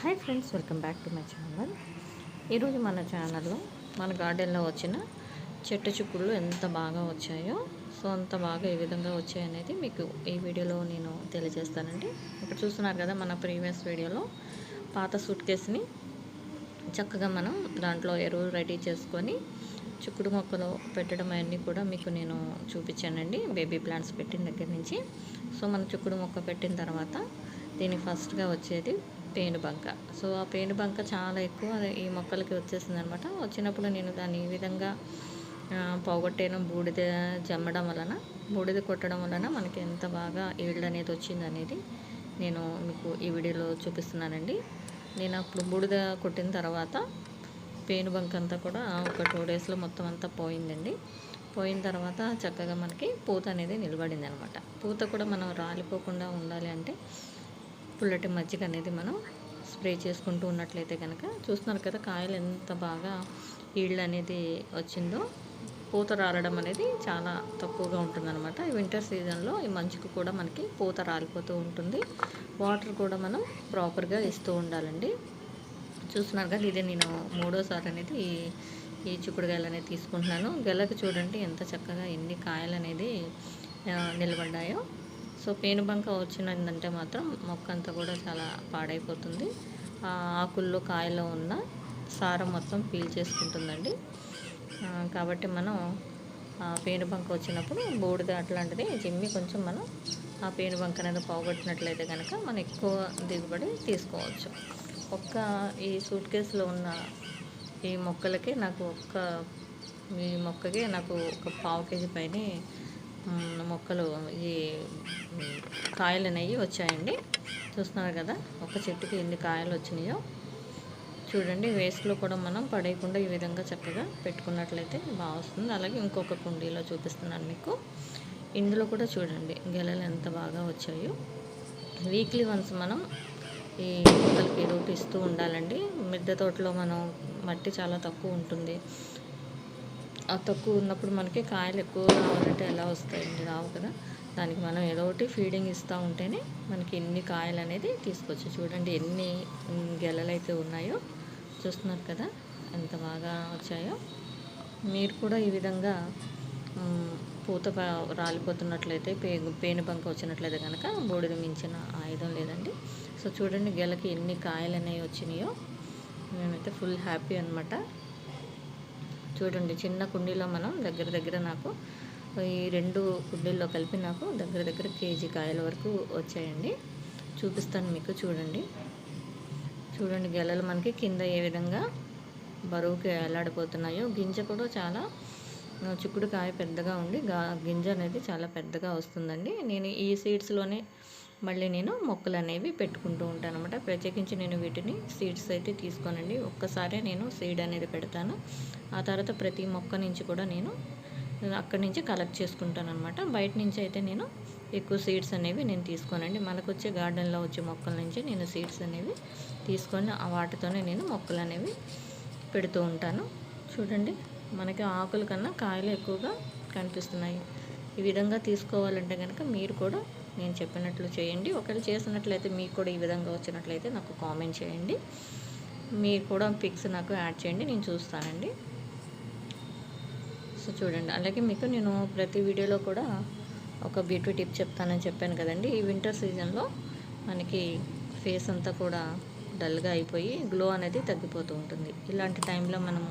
Hi friends welcome back to my channel ఈరోజు మన ఛానల్లో మన గార్డెన్లో వచ్చిన చెట్టు చుక్కుళ్ళు ఎంత బాగా వచ్చాయో సో అంత బాగా ఏ విధంగా వచ్చాయనేది మీకు ఈ వీడియోలో నేను తెలియజేస్తానండి. ఇక్కడ చూస్తున్నారు కదా మన ప్రీవియస్ వీడియోలో పాత సూట్ కేసుని చక్కగా మనం దాంట్లో ఎరువు రెడీ చేసుకొని చిక్కుడు మొక్కలు పెట్టడం అవన్నీ కూడా మీకు నేను చూపించానండి. బేబీ ప్లాంట్స్ పెట్టిన దగ్గర నుంచి. సో మన చిక్కుడు మొక్క పెట్టిన తర్వాత దీని ఫస్ట్గా వచ్చేది పేను బంక. సో ఆ పేను బంక చాలా ఎక్కువ ఈ మొక్కలకి వచ్చేసింది అనమాట వచ్చినప్పుడు నేను దాన్ని ఈ విధంగా పోగొట్టేను బూడిద జమ్మడం వలన బూడిద కొట్టడం వలన మనకి ఎంత బాగా ఈల్డ్ అనేది వచ్చింది అనేది నేను మీకు ఈ వీడియోలో చూపిస్తున్నానండి. నేను అప్పుడు బూడిద కొట్టిన తర్వాత పేను బంక్ అంతా కూడా ఒక టూ డేస్లో మొత్తం అంతా పోయిందండి. పోయిన తర్వాత చక్కగా మనకి పూత అనేది నిలబడింది అనమాట పూత కూడా మనం రాలిపోకుండా ఉండాలి అంటే పుల్లటి మజ్జిగ అనేది మనం స్ప్రే చేసుకుంటూ ఉన్నట్లయితే కనుక చూస్తున్నారు కదా కాయలు ఎంత బాగా ఈళ్ళు అనేది వచ్చిందో పూత రాలడం అనేది చాలా తక్కువగా ఉంటుందన్నమాట. ఈ వింటర్ సీజన్లో ఈ మంచుకు కూడా మనకి పూత రాలిపోతూ ఉంటుంది. వాటర్ కూడా మనం ప్రాపర్గా ఇస్తూ ఉండాలండి. చూస్తున్నారు కదా ఇదే నేను మూడోసారి అనేది ఈ ఈ చిక్కుడుకాయలు అనేది తీసుకుంటున్నాను. గెలకు చూడండి ఎంత చక్కగా ఎన్ని కాయలు అనేది నిలబడ్డాయో. సో పేనుబంక వచ్చిందంటే మాత్రం మొక్క అంతా కూడా చాలా పాడైపోతుంది. ఆ ఆకుల్లో కాయలో ఉన్న సారం మొత్తం పీల్ చేసుకుంటుందండి. కాబట్టి మనం ఆ పేనుబంక వచ్చినప్పుడు బూడిద అట్లాంటిది జిమ్మి కొంచెం మనం ఆ పేనుబంక అనేది పోగొట్టినట్లయితే కనుక మనం ఎక్కువ దిగుబడి తీసుకోవచ్చు. ఒక్క ఈ సూట్ కేసులో ఉన్న ఈ మొక్కలకి నాకు ఒక్క ఈ మొక్కకే నాకు ఒక పావు కేజీ పైన మొక్కలు ఈ కాయలు అనేవి వచ్చాయండి. చూస్తున్నారు కదా ఒక చెట్టుకి ఎన్ని కాయలు వచ్చినాయో. చూడండి వేస్ట్లో కూడా మనం పడేయకుండా ఈ విధంగా చక్కగా పెట్టుకున్నట్లయితే బాగా వస్తుంది. అలాగే ఇంకొక కుండీలో చూపిస్తున్నాను మీకు. ఇందులో కూడా చూడండి గెలలు ఎంత బాగా వచ్చాయో. వీక్లీ వన్స్ మనం ఈ మొక్కలకి ఏదో ఇస్తూ ఉండాలండి. మిద్దె తోటలో మనం మట్టి చాలా తక్కువ ఉంటుంది. ఆ తక్కువ ఉన్నప్పుడు మనకి కాయలు ఎక్కువ రావాలంటే ఎలా వస్తాయండి? రావు కదా. దానికి మనం ఏదో ఒకటి ఫీడింగ్ ఇస్తూ ఉంటేనే మనకి ఎన్ని కాయలు అనేది తీసుకోవచ్చు చూడండి ఎన్ని గెలలు అయితే ఉన్నాయో. చూస్తున్నారు కదా ఎంత బాగా వచ్చాయో. మీరు కూడా ఈ విధంగా పూత రాలిపోతున్నట్లయితే పే పేను బంక వచ్చినట్లయితే కనుక బూడిద మించిన ఆయుధం లేదండి. సో చూడండి గెలకి ఎన్ని కాయలు అనేవి వచ్చినాయో. మేమైతే ఫుల్ హ్యాపీ అనమాట చూడండి చిన్న కుండీలో మనం దగ్గర దగ్గర నాకు ఈ రెండు కుండీల్లో కలిపి నాకు దగ్గర దగ్గర కేజీ కాయల వరకు వచ్చాయండి. చూపిస్తాను మీకు చూడండి. చూడండి గెలలు మనకి కింద ఏ విధంగా బరువుకి వేలాడిపోతున్నాయో గింజ కూడా చాలా చిక్కుడు చిక్కుడుకాయ పెద్దగా ఉండి గా గింజ అనేది చాలా పెద్దగా వస్తుందండి. నేను ఈ సీడ్స్లోనే మళ్ళీ నేను మొక్కలు అనేవి పెట్టుకుంటూ ఉంటాను అనమాట ప్రత్యేకించి నేను వీటిని సీడ్స్ అయితే తీసుకోనండి. ఒక్కసారే నేను సీడ్ అనేది పెడతాను. ఆ తర్వాత ప్రతి మొక్క నుంచి కూడా నేను అక్కడి నుంచి కలెక్ట్ చేసుకుంటాను అనమాట బయట నుంచి అయితే నేను ఎక్కువ సీడ్స్ అనేవి నేను తీసుకోనండి. మనకు వచ్చే గార్డెన్లో వచ్చే మొక్కల నుంచి నేను సీడ్స్ అనేవి తీసుకొని వాటితోనే నేను మొక్కలు అనేవి పెడుతూ ఉంటాను. చూడండి మనకి ఆకుల కన్నా కాయలు ఎక్కువగా కనిపిస్తున్నాయి. ఈ విధంగా తీసుకోవాలంటే కనుక మీరు కూడా నేను చెప్పినట్లు చేయండి. ఒకవేళ చేసినట్లయితే మీకు కూడా ఈ విధంగా వచ్చినట్లయితే నాకు కామెంట్ చేయండి. మీరు కూడా పిక్స్ నాకు యాడ్ చేయండి నేను చూస్తానండి. సో చూడండి అలాగే మీకు నేను ప్రతి వీడియోలో కూడా ఒక బ్యూటీ టిప్ చెప్తానని చెప్పాను కదండి. ఈ వింటర్ సీజన్లో మనకి ఫేస్ అంతా కూడా డల్గా అయిపోయి గ్లో అనేది తగ్గిపోతూ ఉంటుంది. ఇలాంటి టైంలో మనం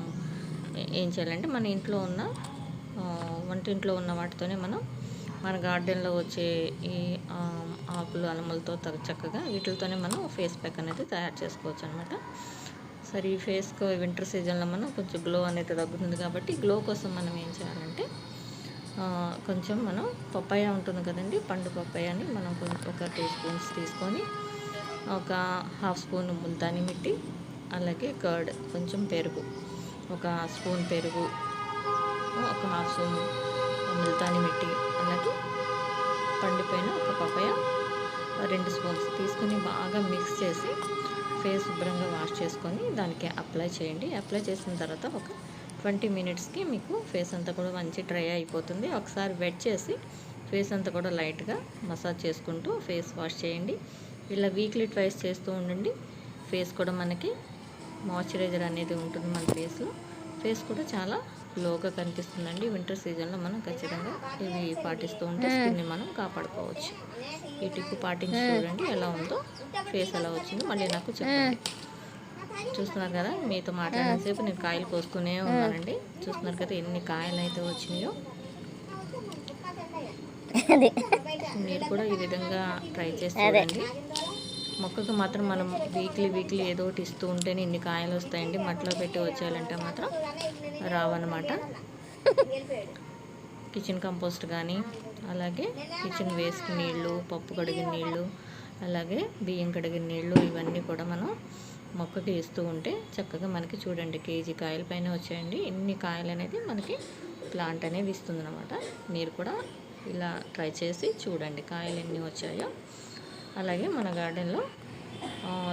ఏం చేయాలంటే మన ఇంట్లో ఉన్న వంటింట్లో ఉన్న వాటితోనే మనం మన గార్డెన్లో వచ్చే ఈ ఆకులు అలములతో తగ్గ చక్కగా వీటితోనే మనం ఫేస్ ప్యాక్ అనేది తయారు చేసుకోవచ్చు అనమాట సరే ఈ ఫేస్కు వింటర్ సీజన్లో మనం కొంచెం గ్లో అనేది తగ్గుతుంది కాబట్టి గ్లో కోసం మనం ఏం చేయాలంటే కొంచెం మనం పప్పాయ ఉంటుంది కదండి పండు పప్పాయని మనం కొంచెం ఒక టూ స్పూన్స్ తీసుకొని ఒక హాఫ్ స్పూన్ ముల్తాని మిట్టి అలాగే కర్డ్ కొంచెం పెరుగు ఒక స్పూన్ పెరుగు ఒక హాఫ్ స్పూన్ మిల్తాని మిట్టి అలాగే పండిపోయిన ఒక పపాయ రెండు స్పూన్స్ తీసుకొని బాగా మిక్స్ చేసి ఫేస్ శుభ్రంగా వాష్ చేసుకొని దానికి అప్లై చేయండి. అప్లై చేసిన తర్వాత ఒక ట్వంటీ మినిట్స్కి మీకు ఫేస్ అంతా కూడా మంచి డ్రై అయిపోతుంది. ఒకసారి వెట్ చేసి ఫేస్ అంతా కూడా లైట్గా మసాజ్ చేసుకుంటూ ఫేస్ వాష్ చేయండి. ఇలా వీక్లీ ట్వైస్ చేస్తూ ఉండండి. ఫేస్ కూడా మనకి మాయిశ్చరైజర్ అనేది ఉంటుంది మన ఫేస్లో ఫేస్ కూడా చాలా గ్లోగా కనిపిస్తుందండి. వింటర్ సీజన్లో మనం ఖచ్చితంగా ఇవి పాటిస్తూ ఉంటే స్కిన్ని మనం కాపాడుకోవచ్చు. ఈ టిప్ పాటించి చూడండి ఎలా ఉందో ఫేస్ ఎలా వచ్చిందో మళ్ళీ నాకు చెప్పండి. చూస్తున్నారు కదా మీతో మాట్లాడినంతసేపు నేను కాయలు కోసుకునే ఉన్నానండి. చూస్తున్నారు కదా ఎన్ని కాయలు అయితే వచ్చినాయో మీరు కూడా ఈ విధంగా ట్రై చేసి చూడండి. మొక్కకు మాత్రం మనం వీక్లీ వీక్లీ ఏదో ఒకటి ఇస్తూ ఉంటేనే ఇన్ని కాయలు వస్తాయండి. మట్లో పెట్టి వచ్చేయాలంటే మాత్రం రావన్నమాట. కిచెన్ కంపోస్ట్ కానీ అలాగే కిచెన్ వేస్ట్ నీళ్ళు పప్పు కడిగిన నీళ్ళు అలాగే బియ్యం కడిగిన నీళ్ళు ఇవన్నీ కూడా మనం మొక్కకి ఇస్తూ ఉంటే చక్కగా మనకి చూడండి కేజీ కాయల పైన వచ్చాయండి. ఇన్ని కాయలు అనేది మనకి ప్లాంట్ అనేది ఇస్తుంది అనమాట మీరు కూడా ఇలా ట్రై చేసి చూడండి కాయలు ఎన్ని వచ్చాయో. అలాగే మన గార్డెన్లో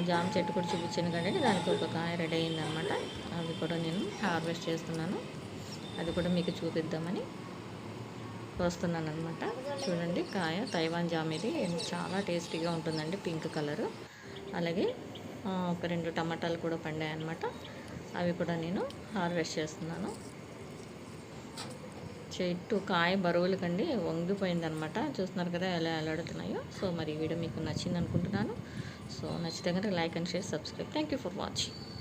జామ చెట్టు కూడా చూపించాను కదండి. దానికి ఒక కాయ రెడీ అయిందనమాట అది కూడా నేను హార్వెస్ట్ చేస్తున్నాను. అది కూడా మీకు చూపిద్దామని వస్తున్నాను అనమాట చూడండి కాయ తైవాన్ జామ్ ఇది. చాలా టేస్టీగా ఉంటుందండి పింక్ కలరు. అలాగే ఒక రెండు టమాటాలు కూడా పండాయి అనమాట అవి కూడా నేను హార్వెస్ట్ చేస్తున్నాను. చెట్టు కాయ బరువులకండి వంగిపోయిందనమాట చూస్తున్నారు కదా ఎలా ఎలాడుతున్నాయో సో మరి ఈ వీడియో మీకు నచ్చింది అనుకుంటున్నాను సో నచ్చితే కనుక like and share subscribe. Thank you for watching